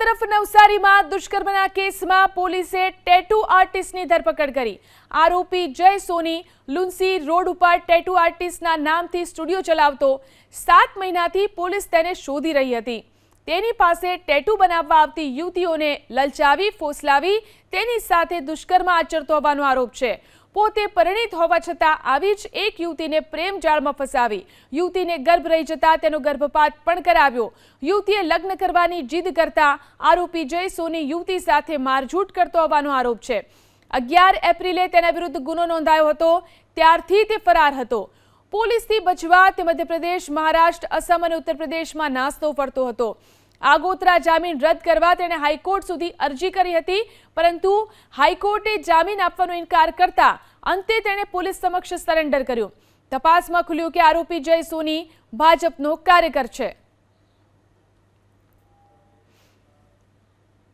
તરફ નવસારીમાં દુષ્કર્મના કેસમાં પોલીસે ટેટુ આર્ટિસ્ટની ધરપકડ કરી. આરોપી જય સોની લુન્સી રોડ ઉપર ટેટુ આર્ટિસ્ટના નામથી સ્ટુડિયો ચલાવતો સાત મહિનાથી પોલીસ તેને શોધી રહી હતી. તેની પાસે ટેટુ બનાવવા આવતી યુવતીઓને લલચાવી, ફોસલાવી, તેની સાથે દુષ્કર્મ આચરતો હોવાનો આરોપ છે. પોતે પરિણીત હોવા છતાં આવી જ એક યુવતીને પ્રેમ જાળમાં ફસાવી. યુવતીને ગર્ભ રહી જતા તેનો ગર્ભપાત પણ કરાવ્યો. યુવતીએ લગ્ન કરવાની જીદ કરતા આરોપી જય સોની યુવતી સાથે મારઝૂટ કરતો હોવાનો આરોપ છે. અગિયાર એપ્રિલે તેના વિરુદ્ધ ગુનો નોંધાયો હતો, ત્યારથી તે ફરાર હતો. પોલીસથી બચવા તે મધ્યપ્રદેશ, મહારાષ્ટ્ર, અસમ અને ઉત્તર પ્રદેશમાં નાસ્તો ફરતો હતો. આગોતરા જામીન રદ કરવા તેણે હાઈકોર્ટ સુધી અરજી કરી હતી, પરંતુ હાઈકોર્ટે જામીન આપવાનો ઇનકાર કરતા અંતે તેણે પોલીસ સમક્ષ સરેન્ડર કર્યું. તપાસમાં ખુલ્યું કે આરોપી જય સોની ભાજપનો કાર્યકર છે.